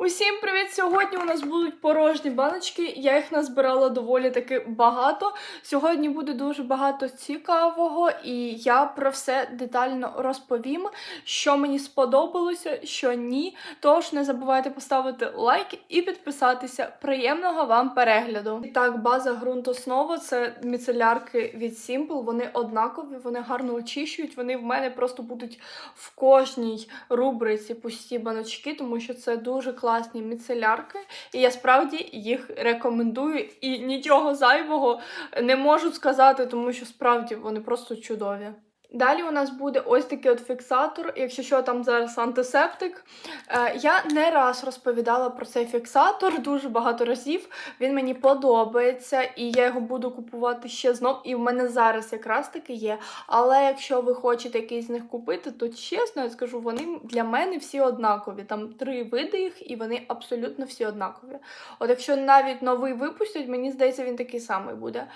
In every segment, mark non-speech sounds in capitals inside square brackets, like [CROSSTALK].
Усім привіт! Сьогодні у нас будуть порожні баночки. Я їх назбирала доволі таки багато. Сьогодні буде дуже багато цікавого, і я про все детально розповім, що мені сподобалося, що ні. Тож не забувайте поставити лайк і підписатися. Приємного вам перегляду. І так, база ґрунт основа це міцелярки від Simple. Вони однакові, вони гарно очищують. Вони в мене просто будуть в кожній рубриці пусті баночки, тому що це дуже класні міцелярки, і я справді їх рекомендую. І нічого зайвого не можу сказати, тому що справді вони просто чудові. Далі у нас буде ось такий от фіксатор, якщо що, там зараз антисептик. Е, я не раз розповідала про цей фіксатор дуже багато разів. Він мені подобається, і я його буду купувати ще знов. І в мене зараз якраз таки є. Але якщо ви хочете якийсь з них купити, то чесно я скажу, вони для мене всі однакові. Там три види їх, і вони абсолютно всі однакові. От якщо навіть новий випустять, мені здається, він такий самий буде.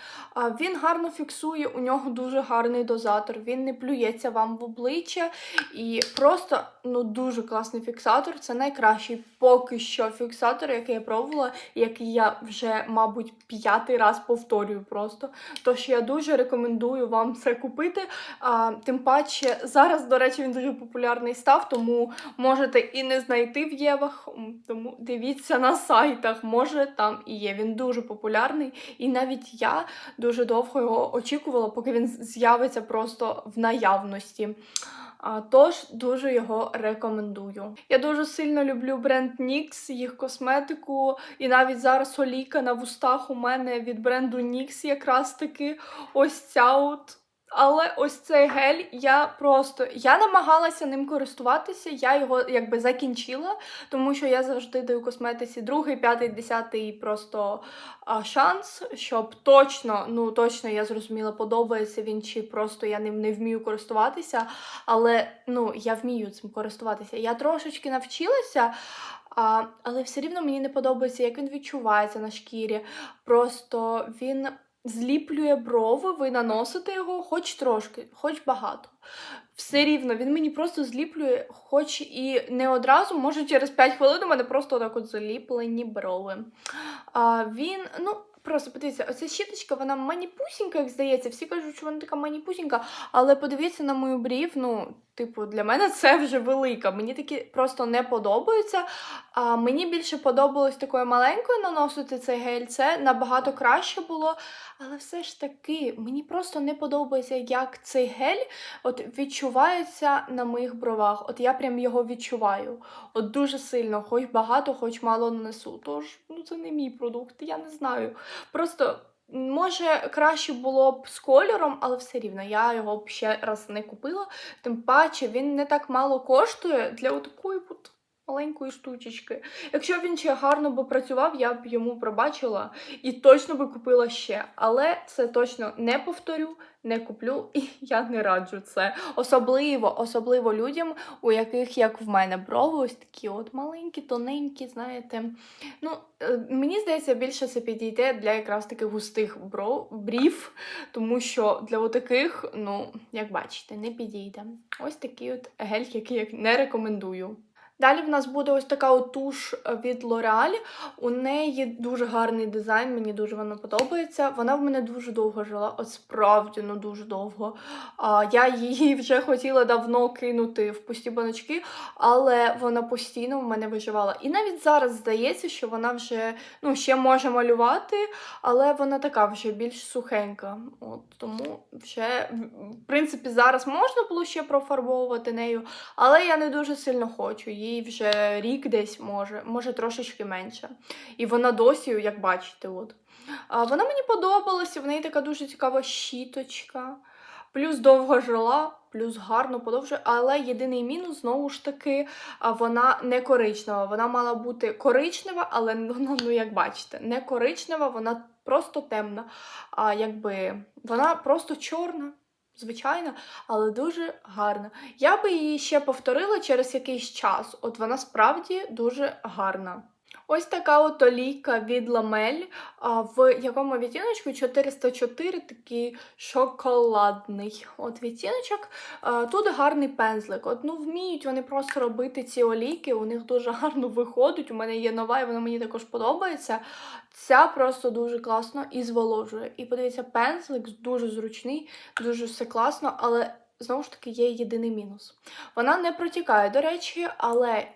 Він гарно фіксує, у нього дуже гарний дозатор. Він не плюється вам в обличчя. І просто ну дуже класний фіксатор. Це найкращий поки що фіксатор, який я пробувала, який я вже, мабуть, п'ятий раз повторюю просто. Тож я дуже рекомендую вам це купити. А, тим паче, зараз, до речі, він дуже популярний став, тому можете і не знайти в Євах. Тому дивіться на сайтах, може там і є. Він дуже популярний. І навіть я дуже довго його очікувала, поки він з'явиться просто в наявності. Тож дуже його рекомендую. Я дуже сильно люблю бренд NYX, їх косметику, і навіть зараз олійка на вустах у мене від бренду NYX якраз таки ось ця от. Але ось цей гель я просто я намагалася ним користуватися, я його якби закінчила, тому що я завжди даю косметиці другий, п'ятий, десятий просто а, шанс, щоб точно, ну точно я зрозуміла, подобається він чи просто я ним не вмію користуватися. Але ну я вмію цим користуватися. Я трошечки навчилася. А, але все рівно мені не подобається, як він відчувається на шкірі. Просто він зліплює брови, ви наносите його хоч трошки, хоч багато. Все рівно, він мені просто зліплює, хоч і не одразу, може через 5 хвилин у мене просто так от заліплені брови. А, він, ну, просто подивіться, оця щіточка, вона маніпусінька, як здається. Всі кажуть, що вона така маніпусінька, але подивіться на мою брів, ну, типу, для мене це вже велика. Мені такі просто не подобаються. А мені більше подобалось такою маленькою наносити цей гель. Це набагато краще було. Але все ж таки, мені просто не подобається, як цей гель от відчувається на моїх бровах. От я прям його відчуваю. От дуже сильно, хоч багато, хоч мало нанесу. Тож, ну це не мій продукт, я не знаю. Просто. Може, краще було б з кольором, але все рівно я його б ще раз не купила. Тим паче він не так мало коштує для такої маленької штучечки. Якщо він ще гарно би працював, я б йому пробачила і точно би купила ще. Але це точно не повторю, не куплю, [LAUGHS] і я не раджу це. Особливо, особливо людям, у яких, як в мене, брови, ось такі от маленькі, тоненькі, знаєте. Ну, е, мені здається, більше це підійде для якраз таких густих бров, брів, тому що для отаких, ну, як бачите, не підійде. Ось такий от гель, який я не рекомендую. Далі в нас буде ось така от туш від L'Oreal. У неї дуже гарний дизайн, мені дуже вона подобається. Вона в мене дуже довго жила, от справді ну дуже довго. А, я її [LAUGHS] вже хотіла давно кинути в пусті баночки, але вона постійно в мене виживала. І навіть зараз здається, що вона вже ну, ще може малювати, але вона така вже більш сухенька. От, Тому вже, в принципі, зараз можна було ще профарбовувати нею, але я не дуже сильно хочу. Їй вже рік десь може, може трошечки менше. І вона досі, як бачите, от. А, вона мені подобалася, в неї така дуже цікава щіточка. Плюс довго жила, плюс гарно подовжує, але єдиний мінус, знову ж таки, вона не коричнева. Вона мала бути коричнева, але вона, ну як бачите, не коричнева, вона просто темна. А якби вона просто чорна. Звичайно, але дуже гарна. Я би її ще повторила через якийсь час. От вона справді дуже гарна. Ось така от олійка від Ламель, в якому відтіночку 404 такий шоколадний от відтіночок. Тут гарний пензлик. От, ну, вміють вони просто робити ці олійки, у них дуже гарно виходить. У мене є нова, і вона мені також подобається. Ця просто дуже класно і зволожує. І подивіться, пензлик дуже зручний, дуже все класно, але знову ж таки є єдиний мінус. Вона не протікає, до речі, але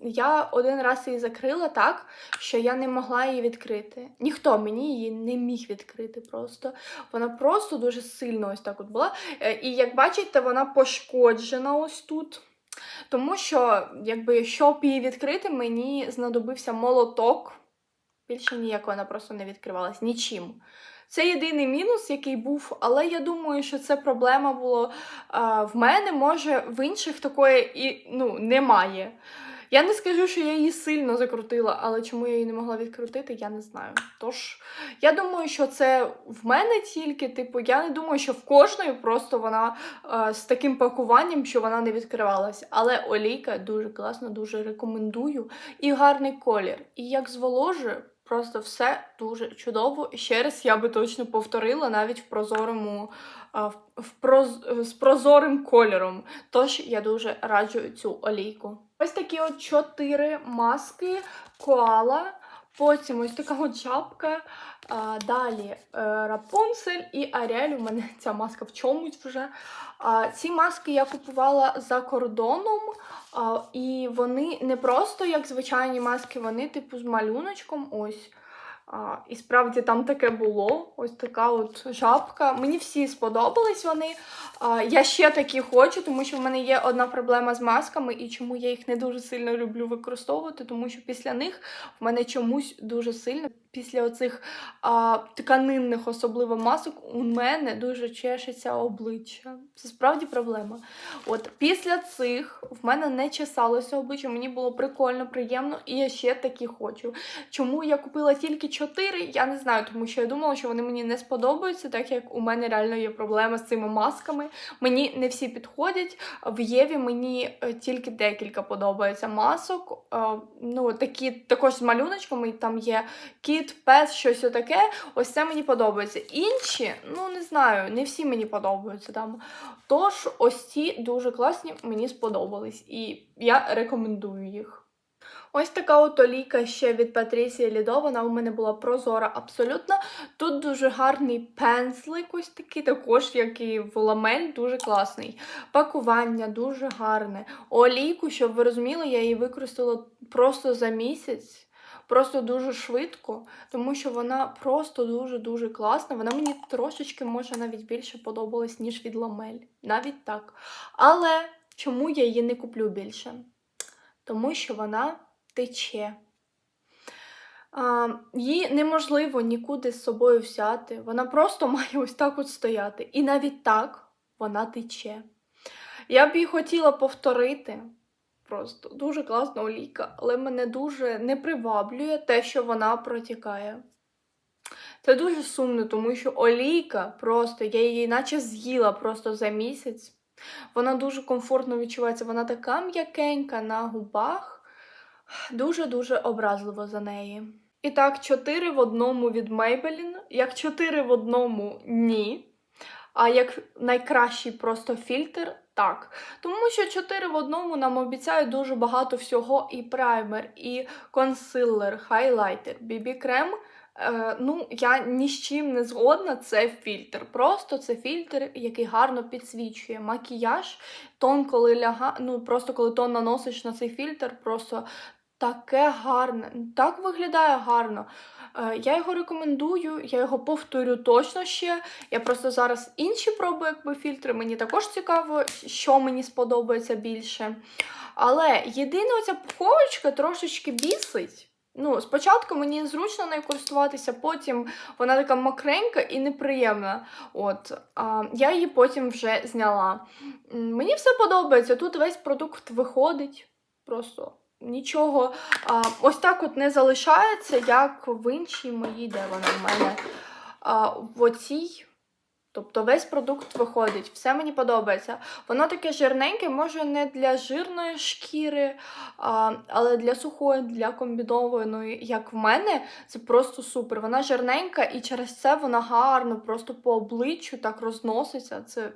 я один раз її закрила так, що я не могла її відкрити. Ніхто мені її не міг відкрити просто. Вона просто дуже сильно ось так от була. Е, І як бачите, вона пошкоджена ось тут. Тому що, якби, щоб її відкрити, мені знадобився молоток. Більше ніяк вона просто не відкривалась нічим. Це єдиний мінус, який був, але я думаю, що це проблема була а, в мене, може, в інших такої і ну, немає. Я не скажу, що я її сильно закрутила, але чому я її не могла відкрутити, я не знаю. Тож, я думаю, що це в мене тільки, типу, я не думаю, що в кожної просто вона е, з таким пакуванням, що вона не відкривалася. Але олійка дуже класна, дуже рекомендую. І гарний колір. І як зволожує, просто все дуже чудово. Ще раз я би точно повторила навіть в прозорому. е, в- проз... з прозорим кольором. Тож я дуже раджу цю олійку. Ось такі от чотири маски коала. Потім ось така от чапка. А, далі е, Рапунцель і Аріель. У мене ця маска в чомусь вже. А, ці маски я купувала за кордоном. А, і вони не просто як звичайні маски, вони типу з малюночком. Ось. А, і справді там таке було. Ось така от жабка. Мені всі сподобались вони. А, я ще такі хочу, тому що в мене є одна проблема з масками, і чому я їх не дуже сильно люблю використовувати, тому що після них в мене чомусь дуже сильно, після оцих а, тканинних, особливо масок, у мене дуже чешеться обличчя. Це справді проблема. От після цих в мене не чесалося обличчя, мені було прикольно, приємно, і я ще такі хочу. Чому я купила тільки 4, я не знаю, тому що я думала, що вони мені не сподобаються, так як у мене реально є проблема з цими масками. Мені не всі підходять. В Єві мені е, тільки декілька подобається масок. Е, Ну, такі також з малюночками. Там є кіт, пес, щось таке. Ось це мені подобається. Інші, ну не знаю, не всі мені подобаються там. Тож, ось ці дуже класні, мені сподобались, і я рекомендую їх. Ось така от ще від Патрісії Лідо, вона у мене була прозора абсолютно. Тут дуже гарний пензлик, ось такий, також, як і в ламель, дуже класний. Пакування дуже гарне. Олійку, щоб ви розуміли, я її використала просто за місяць. Просто дуже швидко, тому що вона просто дуже-дуже класна. Вона мені трошечки, може, навіть більше подобалась, ніж від ламель. Навіть так. Але чому я її не куплю більше? Тому що вона тече. А, її неможливо нікуди з собою взяти. Вона просто [LAUGHS] має ось так от стояти. І навіть так вона тече. Я б її хотіла повторити. Просто дуже класна олійка, але мене дуже не приваблює те, що вона протікає. Це дуже сумно, тому що олійка просто, я її наче з'їла просто за місяць. Вона дуже комфортно відчувається, вона така м'якенька на губах. Дуже-дуже образливо за неї. І так, 4 в одному від Maybelline. Як 4 в одному ні. А як найкращий просто фільтр, так. Тому що 4 в одному нам обіцяють дуже багато всього: і праймер, і консилер, хайлайтер, бібі-крем. Е, ну, я ні з чим не згодна, це фільтр. Просто це фільтр, який гарно підсвічує макіяж. Тон, коли ляга... ну, просто коли тон наносиш на цей фільтр, просто таке гарне, так виглядає гарно. Е, я його рекомендую, я його повторю точно ще. Я просто зараз інші пробую якби фільтри. Мені також цікаво, що мені сподобається більше. Але єдина оця пуховочка трошечки бісить. Ну, спочатку мені зручно нею користуватися, потім вона така мокренька і неприємна. От, а, я її потім вже зняла. Мені все подобається. Тут весь продукт виходить. Просто нічого а, ось так от не залишається, як в іншій моїй, де вона в мене. А, в оцій Тобто весь продукт виходить, все мені подобається. Воно таке жирненьке, може не для жирної шкіри, а, але для сухої, для комбінованої, як в мене, це просто супер. Вона жирненька і через це вона гарно, просто по обличчю так розноситься. Це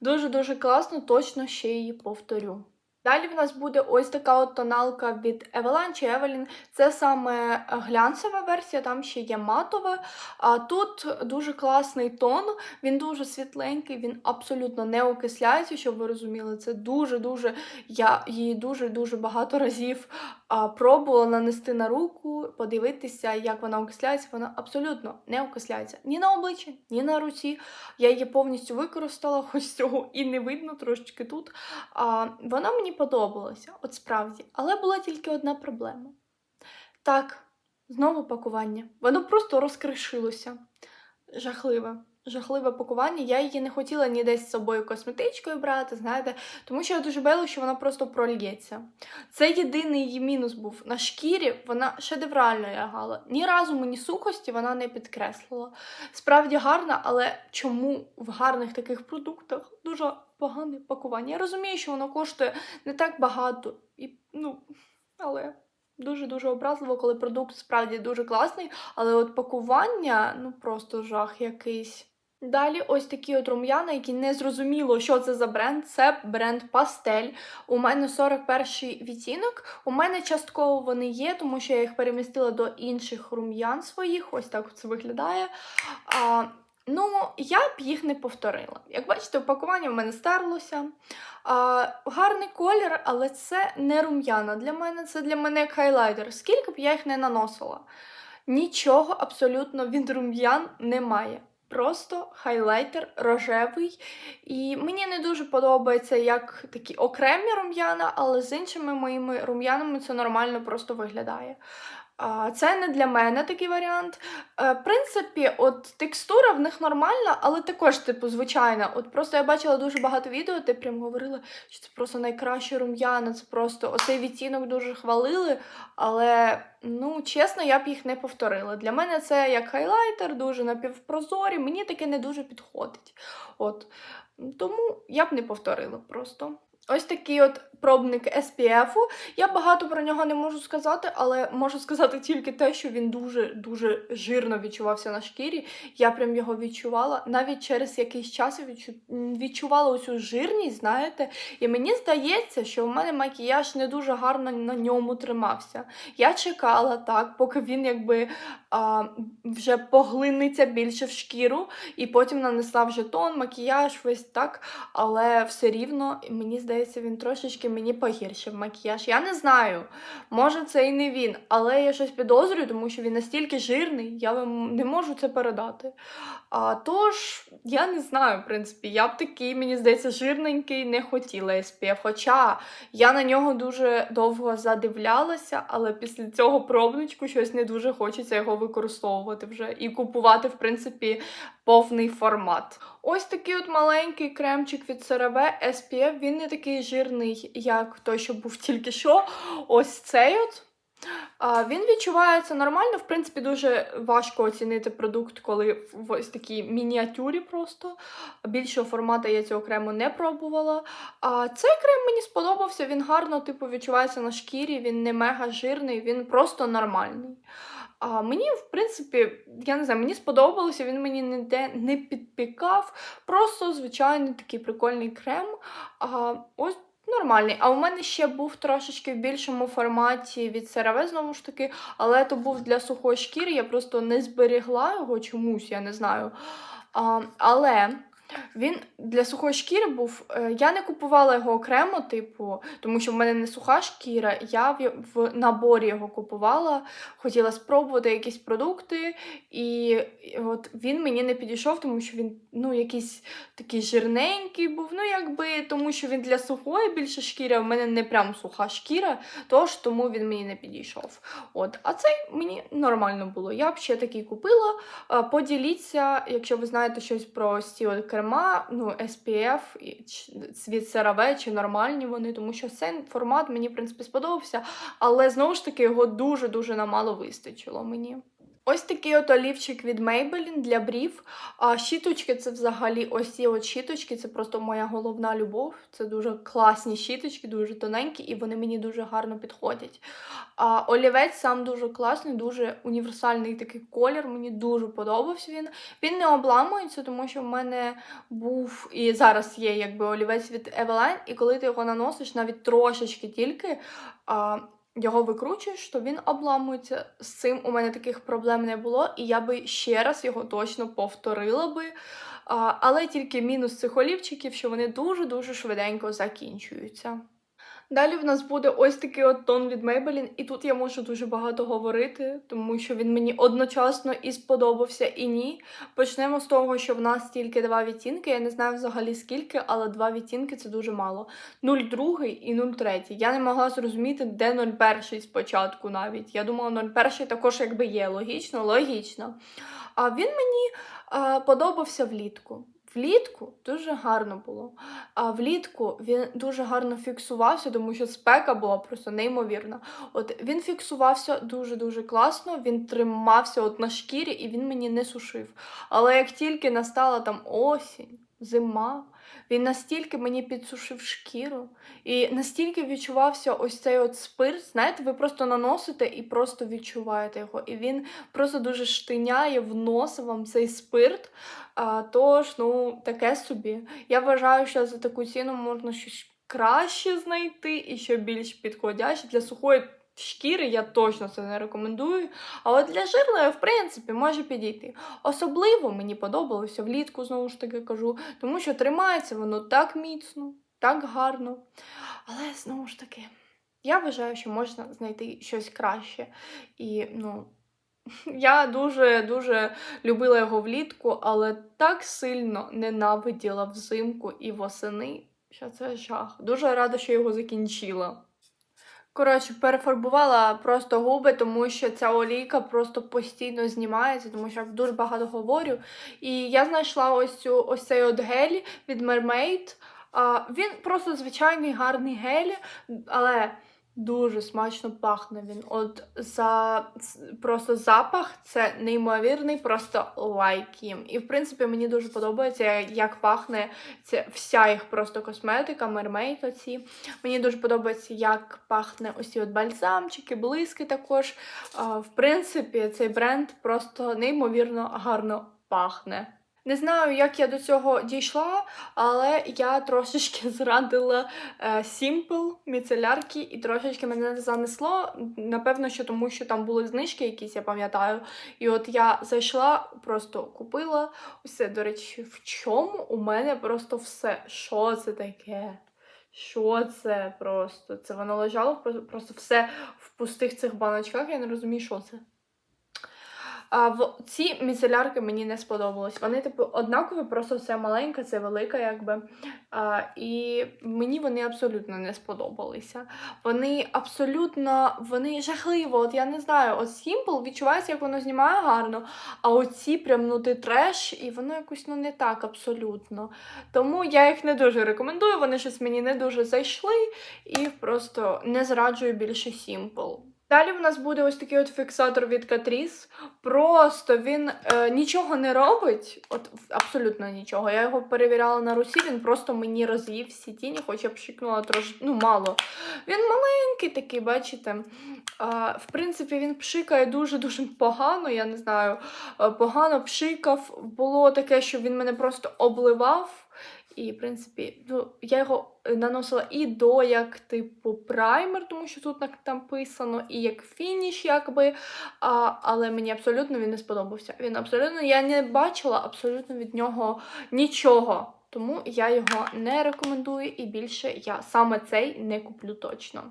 дуже-дуже класно, точно ще її повторю. Далі в нас буде ось така от тоналка від Evelyn чи Evelyn. Це саме глянцева версія, там ще є матова. А тут дуже класний тон, він дуже світленький, він абсолютно не окисляється, щоб ви розуміли. Це дуже-дуже. Я її дуже-дуже багато разів пробувала нанести на руку, подивитися, як вона окисляється. Вона абсолютно не окисляється ні на обличчі, ні на руці. Я її повністю використала, [LAUGHS] хоч цього і не видно трошечки тут. А, Вона мені подобалася, от справді, але була тільки одна проблема. Так, знову пакування. Воно просто розкришилося. Жахливе. Жахливе пакування. Я її не хотіла ні десь з собою косметичкою брати, знаєте, тому що я дуже боялася, що вона просто прольється. Це єдиний її мінус був. На шкірі вона шедеврально лягала. Ні разу мені сухості вона не підкреслила. Справді гарна, але чому в гарних таких продуктах дуже погане пакування? Я розумію, що воно коштує не так багато, і, ну, але дуже-дуже образливо, коли продукт справді дуже класний, але от пакування ну просто жах якийсь. Далі ось такі от рум'яна, які не зрозуміло, що це за бренд. Це бренд Пастель. У мене 41 відтінок. У мене частково вони є, тому що я їх перемістила до інших рум'ян своїх. Ось так це виглядає. А, Ну, я б їх не повторила. Як бачите, упакування в мене стерлося. А, Гарний колір, але це не рум'яна. Для мене це для мене як хайлайтер. Скільки б я їх не наносила. Нічого абсолютно від рум'ян немає. Просто хайлайтер рожевий. І мені не дуже подобається як такі окремі рум'яна, але з іншими моїми рум'янами це нормально просто виглядає. Це не для мене такий варіант. Е, В принципі, от текстура в них нормальна, але також, типу, звичайна. От просто я бачила дуже багато відео, де прям говорили, що це просто найкраще рум'яна, це просто оцей відтінок дуже хвалили. Але, ну, чесно, я б їх не повторила. Для мене це як хайлайтер, дуже напівпрозорі, мені таке не дуже підходить. От. Тому я б не повторила просто. Ось такий от пробник SPF. Я багато про нього не можу сказати, але можу сказати тільки те, що він дуже-дуже жирно відчувався на шкірі. Я прям його відчувала. Навіть через якийсь час відчувала оцю жирність, знаєте. І мені здається, що в мене макіяж не дуже гарно на ньому тримався. Я чекала так, поки він якби а, вже поглиниться більше в шкіру, і потім нанесла вже тон, макіяж, весь так. Але все рівно, мені здається, він трошечки мені погіршив макіяж. Я не знаю, може це і не він, але я щось підозрюю, тому що він настільки жирний, я вам не можу це передати. А, Тож, я не знаю, в принципі, я б такий, мені здається, жирненький не хотіла SPF. Хоча я на нього дуже довго задивлялася, але після цього пробничку щось не дуже хочеться його використовувати вже і купувати, в принципі, повний формат. Ось такий от маленький кремчик від CeraVe SPF, він не такий жирний, як той, що був тільки що. Ось цей от. Він відчувається нормально, в принципі, дуже важко оцінити продукт, коли в ось такій мініатюрі просто. Більшого формату я цього крему не пробувала. Цей крем мені сподобався, він гарно типу, відчувається на шкірі, він не мега жирний, він просто нормальний. А мені, в принципі, я не знаю, мені сподобалося, він мені ніде не підпікав. Просто звичайний такий прикольний крем. А ось Нормальний. А у мене ще був трошечки в більшому форматі від CeraVe, знову ж таки, але то був для сухої шкіри, я просто не зберігла його чомусь, я не знаю. А, Але він для сухої шкіри був. е, Я не купувала його окремо, типу, тому що в мене не суха шкіра. Я в, наборі його купувала, хотіла спробувати якісь продукти, і, от він мені не підійшов, тому що він ну, якийсь такий жирненький був. Ну, якби тому що він для сухої більше шкіри, а в мене не прям суха шкіра, тож тому він мені не підійшов. От, А цей мені нормально було. Я б ще такий купила. Е, Поділіться, якщо ви знаєте щось про ось ці от крема, ну, SPF світ CeraVe, чи нормальні вони, тому що цей формат мені, в принципі, сподобався, але знову ж таки його дуже-дуже намало вистачило мені. Ось такий от олівчик від Maybelline для брів. А щіточки це взагалі ось ці от щіточки, це просто моя головна любов. Це дуже класні щіточки, дуже тоненькі, і вони мені дуже гарно підходять. А олівець сам дуже класний, дуже універсальний такий колір. Мені дуже подобався він. Він не обламується, тому що в мене був і зараз є якби олівець від Eveline, і коли ти його наносиш, навіть трошечки тільки. А, його викручуєш, то він обламується. З цим у мене таких проблем не було, і я би ще раз його точно повторила би. Але тільки мінус цих олівчиків, що вони дуже-дуже швиденько закінчуються. Далі в нас буде ось такий от тон від Maybelline, і тут я можу дуже багато говорити, тому що він мені одночасно і сподобався, і ні. Почнемо з того, що в нас тільки два відтінки. Я не знаю взагалі скільки, але два відтінки це дуже мало. 0,2 і 0,3. Я не могла зрозуміти, де 0,1 спочатку навіть. Я думала, 0,1 також якби є. Логічно, логічно. А він мені а, подобався влітку. Влітку дуже гарно було. А влітку він дуже гарно фіксувався, тому що спека була просто неймовірна. От він фіксувався дуже-дуже класно, він тримався от на шкірі і він мені не сушив. Але як тільки настала там осінь, зима, він настільки мені підсушив шкіру, і настільки відчувався ось цей от спирт. Знаєте, ви просто наносите і просто відчуваєте його. І він просто дуже штиняє, вносить вам цей спирт. А, тож, ну, таке собі. Я вважаю, що за таку ціну можна щось краще знайти і що більш підходяще для сухої. Шкіри я точно це не рекомендую. А от для жирної, в принципі, може підійти. Особливо мені подобалося влітку, знову ж таки кажу, тому що тримається воно так міцно, так гарно. Але знову ж таки, я вважаю, що можна знайти щось краще. І, ну, [LAUGHS] я дуже-дуже любила його влітку, але так сильно ненавиділа взимку і восени, що це жах. Дуже рада, що його закінчила. Коротше, перефарбувала просто губи, тому що ця олійка просто постійно знімається, тому що я дуже багато говорю. І я знайшла ось цю ось цей от гель від Mermaid. А, Він просто звичайний гарний гель, але дуже смачно пахне він. От за просто запах це неймовірний, просто лайк їм. І в принципі мені дуже подобається, як пахне ця вся їх просто косметика, Mermaid оці. Мені дуже подобається, як пахне ось от бальзамчики, блиски також. В принципі, цей бренд просто неймовірно гарно пахне. Не знаю, як я до цього дійшла, але я трошечки [LAUGHS] зрадила е, Simple міцелярки і трошечки мене занесло. Напевно, що тому що там були знижки якісь, я пам'ятаю. І от я зайшла, просто купила усе. До речі, в чому у мене просто все. Що це таке? Що це просто? Це воно лежало просто все в пустих цих баночках. Я не розумію, що це. А в ці міцелярки мені не сподобались. Вони, типу, однакові, просто це маленька, це велика, якби. А, І мені вони абсолютно не сподобалися. Вони абсолютно вони жахливо. От я не знаю, от Simple відчувається, як воно знімає гарно, а оці прям ну ти треш, і воно якось ну не так абсолютно. Тому я їх не дуже рекомендую. Вони щось мені не дуже зайшли і просто не зраджую більше Simple. Далі в нас буде ось такий от фіксатор від Catrice. Просто він е, нічого не робить, от абсолютно нічого. Я його перевіряла на русі, він просто мені розвів всі тіні, хоч я б пшикнула трошки, ну, мало. Він маленький такий, бачите. А, В принципі, він пшикає дуже-дуже погано, я не знаю, е, погано пшикав. Було таке, що він мене просто обливав. І, в принципі, ну, я його наносила і до як, типу, праймер, тому що тут там писано, і як фініш, якби. А, Але мені абсолютно він не сподобався. Він абсолютно, я не бачила абсолютно від нього нічого. Тому я його не рекомендую, і більше я саме цей не куплю точно.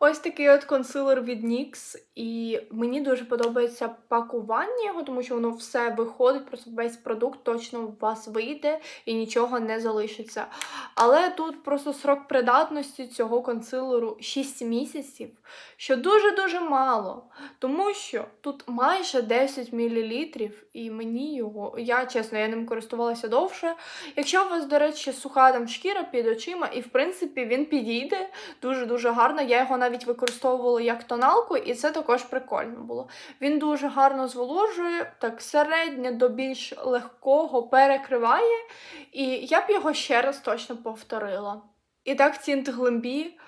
Ось такий от консилер від NYX, і мені дуже подобається пакування його, тому що воно все виходить, просто весь продукт точно у вас вийде і нічого не залишиться. Але тут просто срок придатності цього консилеру 6 місяців, що дуже-дуже мало. Тому що тут майже 10 мл, і мені його, я чесно, я ним користувалася довше. Якщо у вас, до речі, суха там шкіра під очима, і в принципі він підійде дуже-дуже гарно. Я його навіть навіть використовувала як тоналку, і це також прикольно було. Він дуже гарно зволожує, так середньо до більш легкого перекриває, і я б його ще раз точно повторила. І так, тінт глимбі.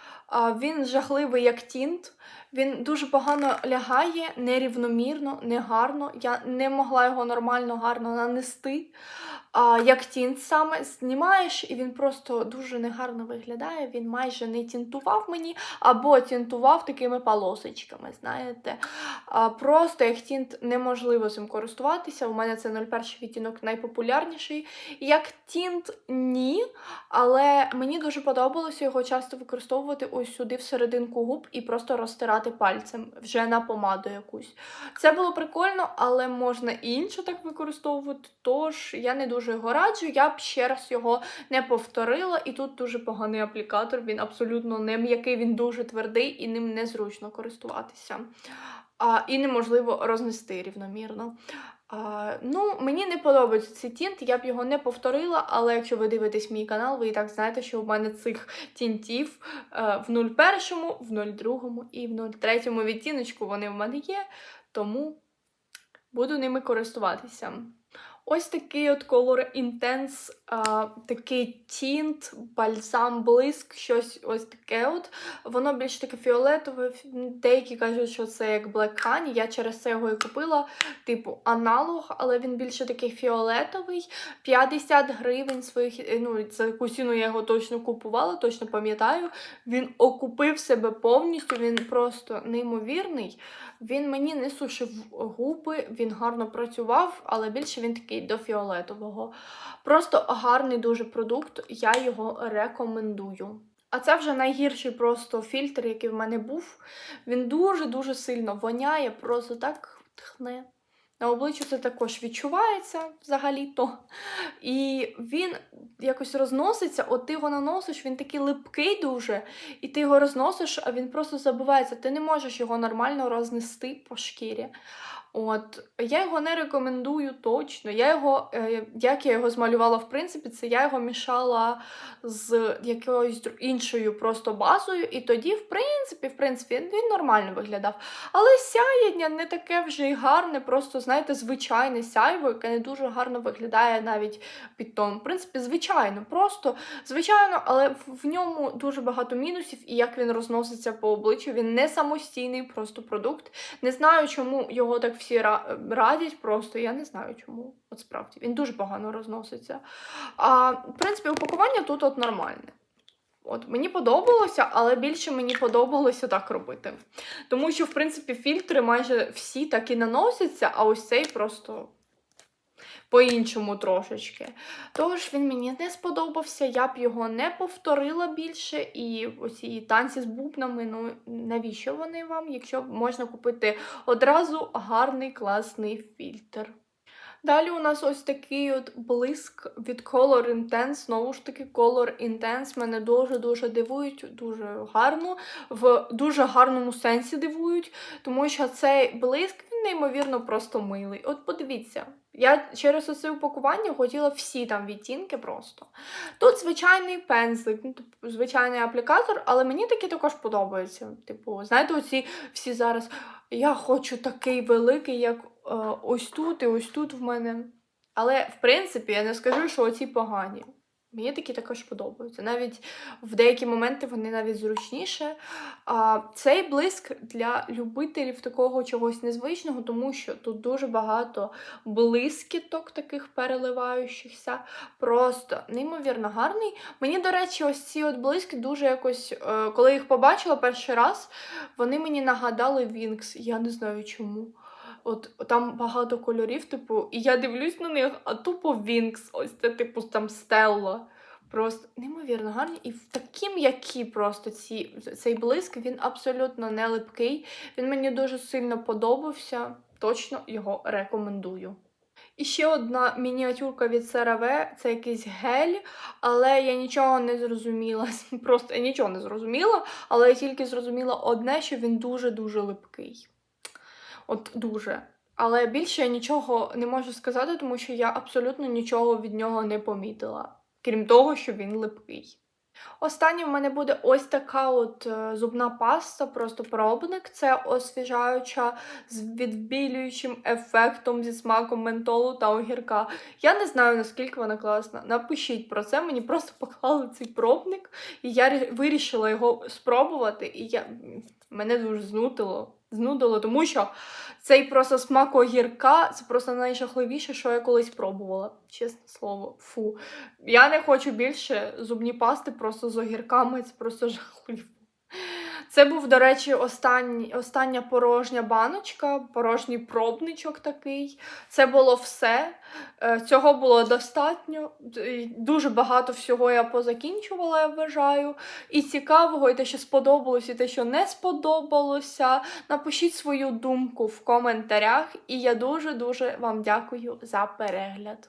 Він жахливий як тінт. Він дуже погано лягає, нерівномірно, негарно. Я не могла його нормально гарно нанести. А, як тінт саме знімаєш, і він просто дуже негарно виглядає. Він майже не тінтував мені, або тінтував такими полосочками, знаєте. А, просто як тінт неможливо цим користуватися. У мене це 01 відтінок найпопулярніший. Як тінт ні, але мені дуже подобалося його часто використовувати ось сюди всерединку губ і просто розтирати пальцем вже на помаду якусь. Це було прикольно, але можна і інше так використовувати. Тож я не дуже його раджу. Я б ще раз його не повторила. І тут дуже поганий аплікатор. Він абсолютно не м'який, він дуже твердий і ним незручно користуватися. А, І неможливо рознести рівномірно. А, ну, мені не подобається цей тінт, я б його не повторила, але якщо ви дивитесь мій канал, ви і так знаєте, що у мене цих тінтів е, в 01, в 02 і в 03 відтіночку вони в мене є, тому буду ними користуватися. Ось такий от Color Intense, а, такий тінт, бальзам, блиск, щось ось таке от. Воно більш таке фіолетове. Деякі кажуть, що це як Black Honey. Я через це його і купила, типу аналог, але він більше такий фіолетовий. 50 гривень своїх. Ну, за яку ціну я його точно купувала, точно пам'ятаю. Він окупив себе повністю, він просто неймовірний. Він мені не сушив губи, він гарно працював, але більше він такий до фіолетового. Просто гарний дуже продукт, я його рекомендую. А це вже найгірший просто фільтр, який в мене був. Він дуже-дуже сильно воняє, просто так тхне. На обличчю це також відчувається взагалі-то. І він якось розноситься, от ти його наносиш, він такий липкий дуже, і ти його розносиш, а він просто забувається. Ти не можеш його нормально рознести по шкірі. От, я його не рекомендую точно. Я його, е, як я його змалювала, в принципі, це я його мішала з якоюсь іншою просто базою, і тоді, в принципі, в принципі, він нормально виглядав. Але сяєння не таке вже й гарне, просто, знаєте, звичайне сяйво, яке не дуже гарно виглядає навіть під тон. В принципі, звичайно, просто звичайно, але в ньому дуже багато мінусів, і як він розноситься по обличчю, він не самостійний просто продукт. Не знаю, чому його так всі ра- радять, просто я не знаю чому. От справді, він дуже погано розноситься. А в принципі, упакування тут от нормальне. От мені подобалося, але більше мені подобалося так робити. Тому що, в принципі, фільтри майже всі так і наносяться, а ось цей просто по-іншому трошечки. Тож він мені не сподобався, я б його не повторила більше. І оці танці з бубнами, ну навіщо вони вам, якщо можна купити одразу гарний класний фільтр. Далі у нас ось такий от блиск від Color Intense. Знову ж таки, Color Intense мене дуже-дуже дивують, дуже гарно, в дуже гарному сенсі дивують, тому що цей блиск, він неймовірно просто милий. От подивіться, я через оце упакування хотіла всі там відтінки просто. Тут звичайний пензлик, ну, звичайний аплікатор, але мені такі також подобаються. Типу, знаєте, оці всі зараз. Я хочу такий великий, як ось тут і ось тут в мене. Але, в принципі, я не скажу, що оці погані. Мені такі також подобаються. Навіть в деякі моменти вони навіть зручніше. А, цей блиск для любителів такого чогось незвичного, тому що тут дуже багато блискіток таких переливаючихся. Просто неймовірно гарний. Мені, до речі, ось ці от блиски дуже якось, е, коли їх побачила перший раз, вони мені нагадали Вінкс. Я не знаю чому. От там багато кольорів, типу, і я дивлюсь на них, а тупо Вінкс, ось це, типу, там Стелла. Просто неймовірно гарні. І такі м'які просто ці, цей блиск, він абсолютно не липкий. Він мені дуже сильно подобався. Точно його рекомендую. І ще одна мініатюрка від CeraVe, це якийсь гель, але я нічого не зрозуміла. [LAUGHS] Просто я нічого не зрозуміла, але я тільки зрозуміла одне, що він дуже-дуже липкий. От дуже. Але більше я нічого не можу сказати, тому що я абсолютно нічого від нього не помітила, крім того, що він липкий. Останнє в мене буде ось така от е, зубна паста, просто пробник. Це освіжаюча з відбілюючим ефектом зі смаком ментолу та огірка. Я не знаю, наскільки вона класна. Напишіть про це. Мені просто поклали цей пробник, і я вирішила його спробувати. І я... мене дуже знудило. Знудило, тому що цей просто смак огірка це просто найжахливіше, що я колись пробувала. Чесне слово, фу. Я не хочу більше зубні пасти просто з огірками, це просто жахливо. Це був, до речі, останній, остання порожня баночка, порожній пробничок такий. Це було все. Е, Цього було достатньо. Дуже багато всього я позакінчувала, я вважаю. І цікавого, і те, що сподобалось, і те, що не сподобалося. Напишіть свою думку в коментарях, і я дуже-дуже вам дякую за перегляд.